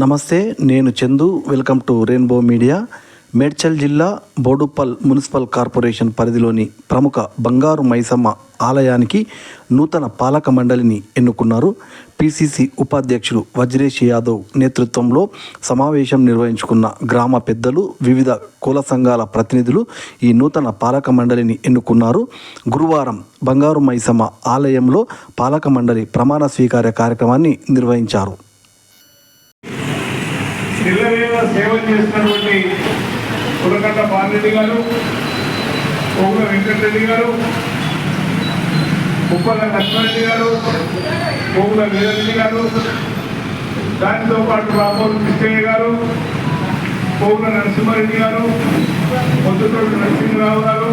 నమస్తే నేను Chandu. Welcome to rainbow media. Medchal జిల్లా బోడుప్పల్ మున్సిపల్ కార్పొరేషన్ పరిధిలోని ప్రముఖ బంగారు మైసమ్మ ఆలయానికి నూతన పాలక మండలిని ఎన్నుకున్నారు పిసిసి ఉపాధ్యక్షుడు వజ్రేష్ యాదవ్ నేతృత్వంలో సమావేశం నిర్వహించుకున్న గ్రామ పెద్దలు వివిధ కుల సంఘాల ప్రతినిధులు ఈ నూతన పాలక మండలిని ఎన్నుకున్నారు. గురువారం బంగారు మైసమ్మ ఆలయంలో పాలక మండలి ప్రమాణ స్వీకార కార్యక్రమాన్ని నిర్వహించారు. నిర్లవేవ సేవ చేసినటువంటి కులకండ బాలరెడ్డి గారు కోగుల వెంకటరెడ్డి గారు ముప్పల లక్ష్మణరెడ్డి గారు కోగుల వీరరెడ్డి గారు దానితో పాటు రామోలు కృష్ణయ్య గారు కోగుల నరసింహారెడ్డి గారు పొద్దుతోటి నరసింహరావు గారు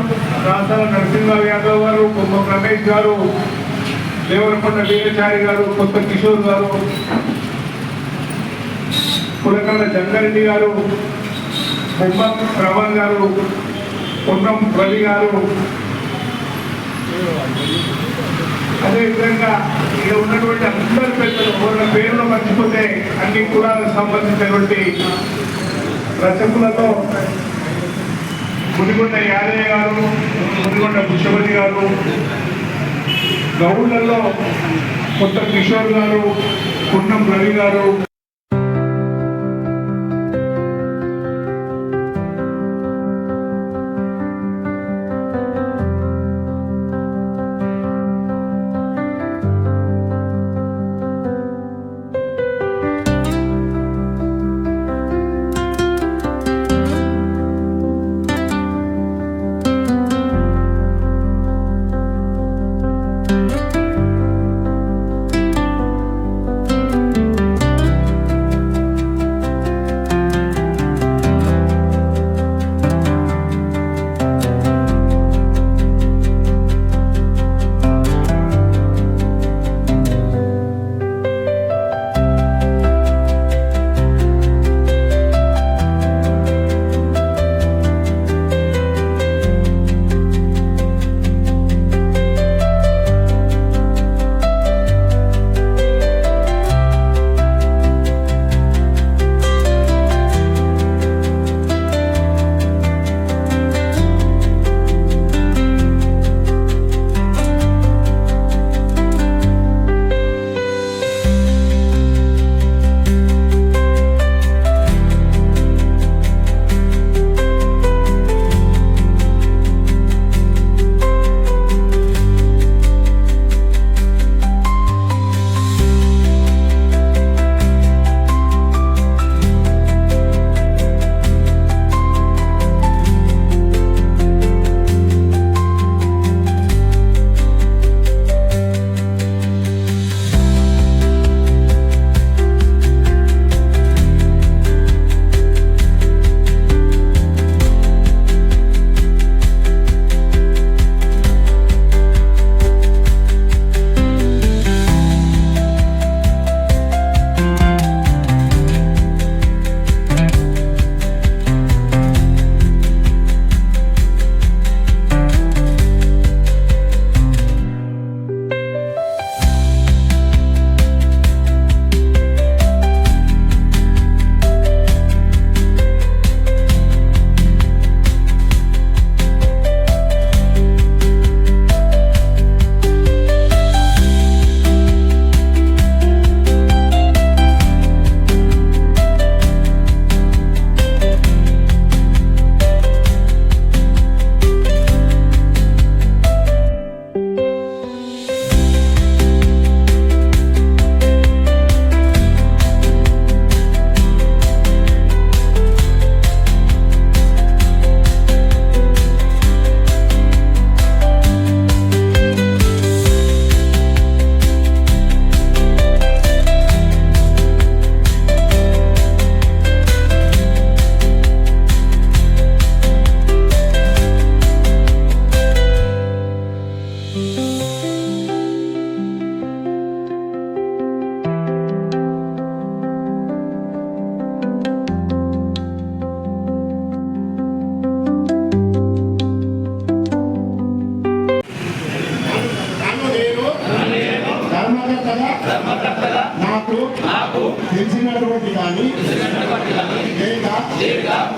రాసాల నరసింహరావు యాదవ్ గారు కొమ్మ రమేష్ గారు దేవరకొండ వీరచారి గారు కొత్త కిషోర్ గారు కులకల్ల జంగారెడ్డి గారు బొమ్మ రమణ్ గారు పొన్నం రవి గారు. అదేవిధంగా ఇక్కడ ఉన్నటువంటి అందరి పెద్దలు వాళ్ళ పేర్లు మర్చిపోతే అన్ని కులాలకు సంబంధించినటువంటి రచకులతో మునిగొండ యాదయ్య గారు మునిగొండ పుష్పతి గారు గౌడ్లలో కొత్త కిషోర్ గారు పున్నం రవి గారు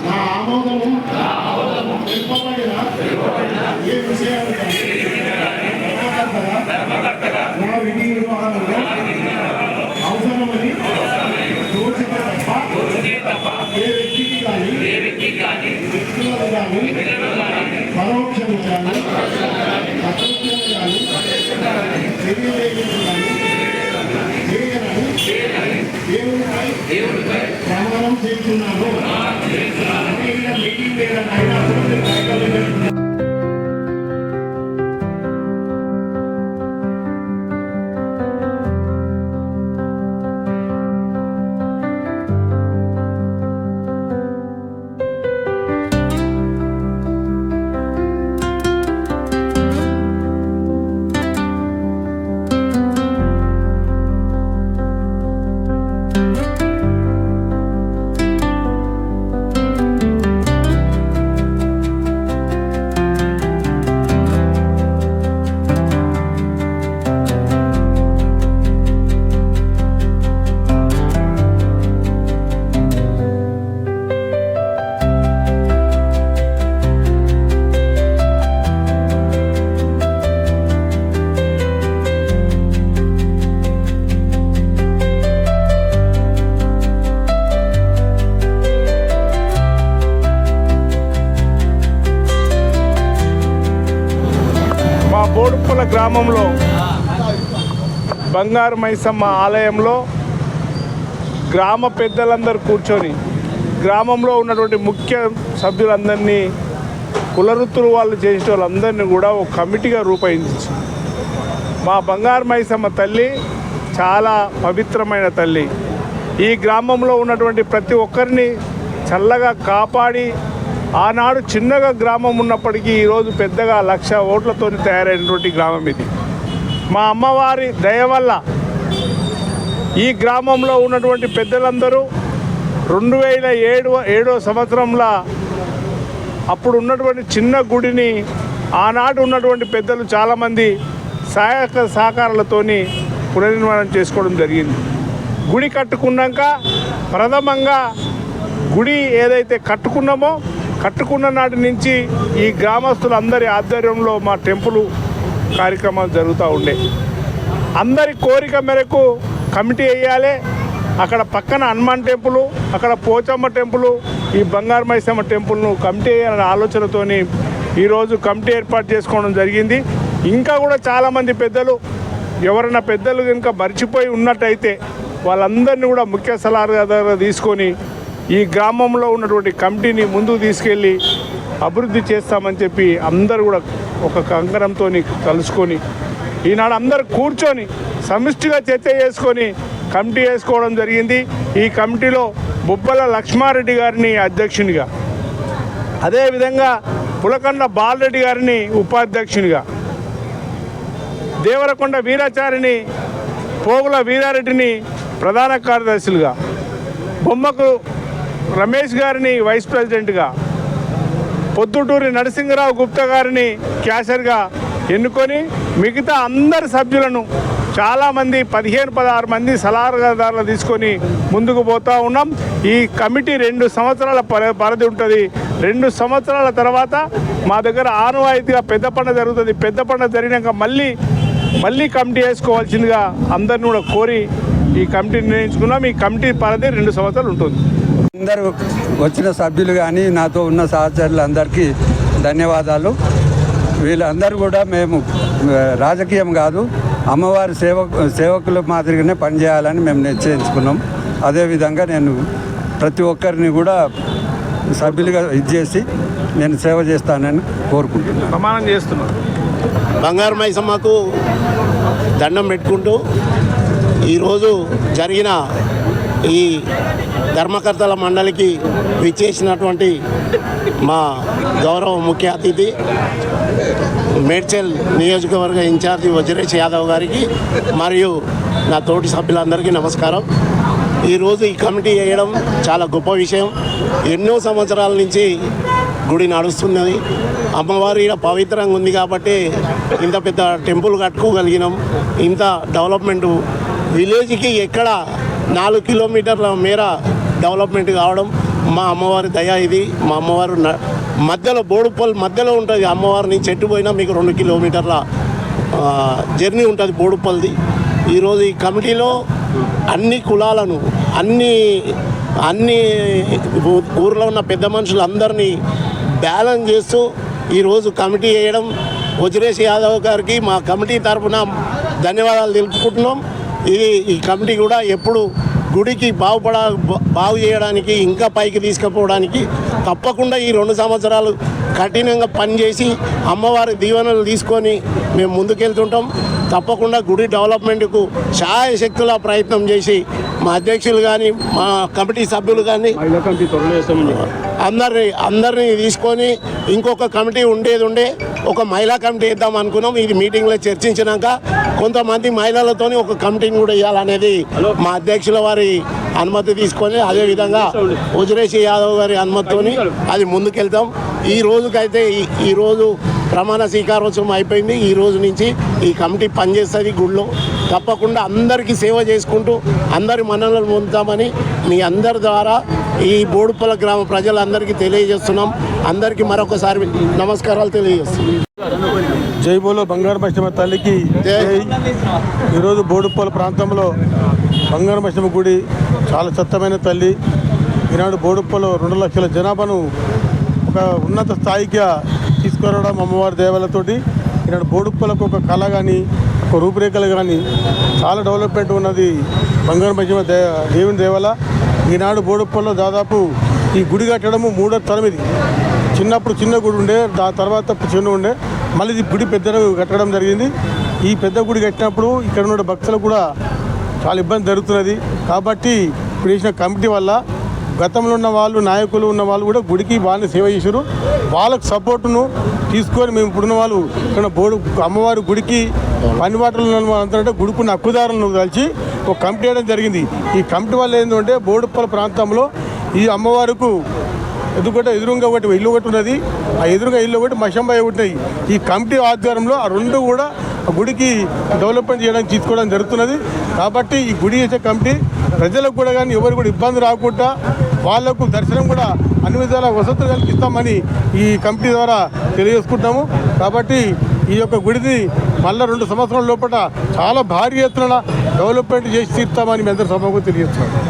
నా ఆమోదము తెలుపబడిన ఏ విషయాలు కానీ ధర్మకర్తగా నా విధి నిర్వహణలో అవసరమని తోచితే తప్ప ఏ వ్యక్తికి కానీ వ్యక్తులకు కానీ పరోక్షంగా కానీ ప్రత్యక్షంగా కానీ తెలియజేయడం కానీ చేయనని దేవుడిపై ప్రమాణం మా గ్రామంలో బంగారు మైసమ్మ ఆలయంలో గ్రామ పెద్దలందరూ కూర్చొని గ్రామంలో ఉన్నటువంటి ముఖ్య సభ్యులందరినీ కులవృత్తులు వాళ్ళు చేసిన వాళ్ళందరినీ కూడా ఒక కమిటీగా రూపొందించి మా బంగారు మైసమ్మ తల్లి చాలా పవిత్రమైన తల్లి. ఈ గ్రామంలో ఉన్నటువంటి ప్రతి ఒక్కరిని చల్లగా కాపాడి ఆనాడు చిన్నగా గ్రామం ఉన్నప్పటికీ ఈరోజు పెద్దగా లక్ష ఓట్లతో తయారైనటువంటి గ్రామం ఇది. మా అమ్మవారి దయ వల్ల ఈ గ్రామంలో ఉన్నటువంటి పెద్దలందరూ రెండు వేల ఏడు ఏడో సంవత్సరంలో అప్పుడు ఉన్నటువంటి చిన్న గుడిని ఆనాడు ఉన్నటువంటి పెద్దలు చాలామంది సహాయక సహకారాలతోని పునర్నిర్మాణం చేసుకోవడం జరిగింది. గుడి కట్టుకున్నాక ప్రథమంగా గుడి ఏదైతే కట్టుకున్నామో కట్టుకున్న నాటి నుంచి ఈ గ్రామస్తులందరి ఆధ్వర్యంలో మా టెంపుల్ కార్యక్రమాలు జరుగుతూ ఉండే. అందరి కోరిక మేరకు కమిటీ వేయాలి. అక్కడ పక్కన హనుమాన్ టెంపుల్ అక్కడ పోచమ్మ టెంపుల్ ఈ బంగారు మైసమ్మ టెంపుల్ను కమిటీ వేయాలనే ఆలోచనతోని ఈరోజు కమిటీ ఏర్పాటు చేసుకోవడం జరిగింది. ఇంకా కూడా చాలామంది పెద్దలు ఎవరైనా పెద్దలు కనుక మర్చిపోయి ఉన్నట్టయితే వాళ్ళందరినీ కూడా ముఖ్య సలహాదారుగా తీసుకొని ఈ గ్రామంలో ఉన్నటువంటి కమిటీని ముందుకు తీసుకెళ్ళి అభివృద్ధి చేస్తామని చెప్పి అందరూ కూడా ఒక కంకణంతో కలుసుకొని ఈనాడు అందరు కూర్చొని సమిష్టిగా చర్చ చేసుకొని కమిటీ వేసుకోవడం జరిగింది. ఈ కమిటీలో బొబ్బల లక్ష్మారెడ్డి గారిని అధ్యక్షునిగా అదేవిధంగా పులకండ బాలరెడ్డి గారిని ఉపాధ్యక్షునిగా దేవరకొండ వీరాచారిని పోగుల వీరారెడ్డిని ప్రధాన కార్యదర్శులుగా బొమ్మకు రమేష్ గారిని వైస్ ప్రెసిడెంట్గా పొద్దుటూరి నరసింహరావు గుప్తా గారిని క్యాషర్గా ఎన్నుకొని మిగతా అందరి సభ్యులను చాలామంది పదిహేను పదహారు మంది సలహాదారులు తీసుకొని ముందుకు పోతూ ఉన్నాం. ఈ కమిటీ రెండు సంవత్సరాల పరి పరిధి ఉంటుంది. రెండు సంవత్సరాల తర్వాత మా దగ్గర ఆనవాయితీగా పెద్ద పండుగ జరుగుతుంది. పెద్ద పండుగ జరిగినాక మళ్ళీ మళ్ళీ కమిటీ వేసుకోవాల్సిందిగా అందరిని కూడా కోరి ఈ కమిటీ నిర్ణయించుకున్నాం. ఈ కమిటీ పరిధి రెండు సంవత్సరాలు ఉంటుంది. అందరూ వచ్చిన సభ్యులు కానీ నాతో ఉన్న సహచరులు అందరికీ ధన్యవాదాలు. వీళ్ళందరూ కూడా మేము రాజకీయం కాదు అమ్మవారి సేవ సేవకుల మాదిరిగానే పనిచేయాలని మేము నిశ్చయించుకున్నాం. అదేవిధంగా నేను ప్రతి ఒక్కరిని కూడా సభ్యులుగా ఇచ్చేసి నేను సేవ చేస్తానని కోరుకుంటున్నాను. ప్రమాణం చేస్తున్నాం బంగారు మైసమ్మకు దండం పెట్టుకుంటూ ఈరోజు జరిగిన ఈ ధర్మకర్తల మండలికి విచ్చేసినటువంటి మా గౌరవ ముఖ్య అతిథి మేడ్చల్ నియోజకవర్గ ఇన్ఛార్జి వజ్రేష్ యాదవ్ గారికి మరియు నా తోటి సభ్యులందరికీ నమస్కారం. ఈరోజు ఈ కమిటీ వేయడం చాలా గొప్ప విషయం. ఎన్నో సంవత్సరాల నుంచి గుడి నడుస్తున్నది. అమ్మవారి పవిత్రంగా ఉంది కాబట్టి ఇంత పెద్ద టెంపుల్ కట్టుకోగలిగినాం. ఇంత డెవలప్మెంటు విలేజ్కి ఎక్కడ నాలుగు కిలోమీటర్ల మేర డెవలప్మెంట్ కావడం మా అమ్మవారి దయ ఇది. మా అమ్మవారు న- మధ్యలో బోడుపల్లి మధ్యలో ఉంటుంది అమ్మవారిని చెట్టు పోయినా మీకు రెండు కిలోమీటర్ల జర్నీ ఉంటుంది బోడుపల్లిది. ఈరోజు ఈ కమిటీలో అన్ని కులాలను అన్ని అన్ని ఊర్లో ఉన్న పెద్ద మనుషులందరినీ బ్యాలెన్స్ చేస్తూ ఈరోజు కమిటీ వేయడం. వజ్రేష్ యాదవ్ గారికి మా కమిటీ తరఫున ధన్యవాదాలు తెలుపుకుంటున్నాం. ఇది ఈ కమిటీ కూడా ఎప్పుడు గుడికి బాగుపడ బాగు చేయడానికి ఇంకా పైకి తీసుకుపోవడానికి తప్పకుండా ఈ రెండు సంవత్సరాలు కఠినంగా పనిచేసి అమ్మవారి దీవెనలు తీసుకొని మేము ముందుకెళ్తుంటాం. తప్పకుండా గుడి డెవలప్మెంట్కు సహాయ శక్తుల ప్రయత్నం చేసి మా అధ్యక్షులు కానీ మా కమిటీ సభ్యులు కానీ అందరిని అందరినీ తీసుకొని ఇంకొక కమిటీ ఉండేది ఉండే ఒక మహిళా కమిటీ వేద్దాం అనుకున్నాం. ఇది మీటింగ్లో చర్చించినాక కొంతమంది మహిళలతోని ఒక కమిటీని కూడా వేయాలనేది మా అధ్యక్షుల వారి అనుమతి తీసుకొని అదేవిధంగా వజ్రేష్ యాదవ్ గారి అనుమతితోని అది ముందుకెళ్తాం. ఈ రోజుకైతే ఈ- ఈ రోజు ప్రమాణ స్వీకారోత్సవం అయిపోయింది. ఈ రోజు నుంచి ఈ కమిటీ పనిచేస్తుంది గుళ్ళో. తప్పకుండా అందరికీ సేవ చేసుకుంటూ అందరి మన్ననలు పొందుతామని మీ అందరి ద్వారా ఈ బోడుపల్ల గ్రామ ప్రజలందరికీ తెలియజేస్తున్నాం. అందరికీ మరొకసారి నమస్కారాలు తెలియజేస్తున్నాం. జై బోలో బంగారు మహిమ తల్లికి ఈరోజు బోడుప్పల ప్రాంతంలో బంగారు మహిమ గుడి చాలా చెత్తమైన తల్లి. ఈనాడు బోడుప్పలో రెండు లక్షల జనాభాను ఒక ఉన్నత స్థాయికి తీసుకురావడం అమ్మవారి దేవాలతోటి ఈనాడు బోడుప్పలకు ఒక కళ కానీ ఒక రూపురేఖలు కానీ చాలా డెవలప్మెంట్ ఉన్నది బంగారు మధ్యమ దే దేవుని దేవాల. ఈనాడు బోడుప్పల్లో దాదాపు ఈ గుడి కట్టడము మూడో తరం ఇది. చిన్నప్పుడు చిన్న గుడి ఉండే దాని తర్వాత చిన్న ఉండే. మళ్ళీ ఇది గుడి పెద్ద కట్టడం జరిగింది. ఈ పెద్ద గుడి కట్టినప్పుడు ఇక్కడ ఉన్న భక్తులు కూడా చాలా ఇబ్బంది జరుగుతున్నది. కాబట్టి ఇప్పుడు వేసిన కమిటీ వల్ల గతంలో ఉన్న వాళ్ళు నాయకులు ఉన్న వాళ్ళు కూడా గుడికి బాగానే సేవ చేశారు. వాళ్ళకు సపోర్టును తీసుకొని మేము ఇప్పుడున్న వాళ్ళు ఇక్కడ బోర్డు అమ్మవారి గుడికి పని బాటలు అంటే వాళ్ళంతా గుడికున్న హక్కుదారులను కలిసి ఒక కమిటీ వేయడం జరిగింది. ఈ కమిటీ వల్ల ఏంటంటే బోడుప్పల ప్రాంతంలో ఈ అమ్మవారికి ఎందుకంటే ఎదురుగా ఒకటి ఇల్లు ఒకటి ఉన్నది. ఆ ఎదురుగా ఇల్లు ఒకటి మషంబాయి ఉంటాయి ఈ కమిటీ ఆధ్వర్యంలో ఆ రెండు కూడా ఆ గుడికి డెవలప్మెంట్ చేయడానికి తీసుకోవడం జరుగుతున్నది. కాబట్టి ఈ గుడి చేసే కమిటీ ప్రజలకు కూడా కానీ ఎవరు కూడా ఇబ్బంది రాకుండా వాళ్ళకు దర్శనం కూడా అన్ని విధాల వసతులు కల్పిస్తామని ఈ కమిటీ ద్వారా తెలియజేసుకుంటాము కాబట్టి ఈ యొక్క గుడిని మళ్ళా రెండు సంవత్సరాల లోపల చాలా భారీ ఎత్తున డెవలప్మెంట్ చేసి తీరుతామని మీ అందరి సభకు తెలియజేస్తున్నాం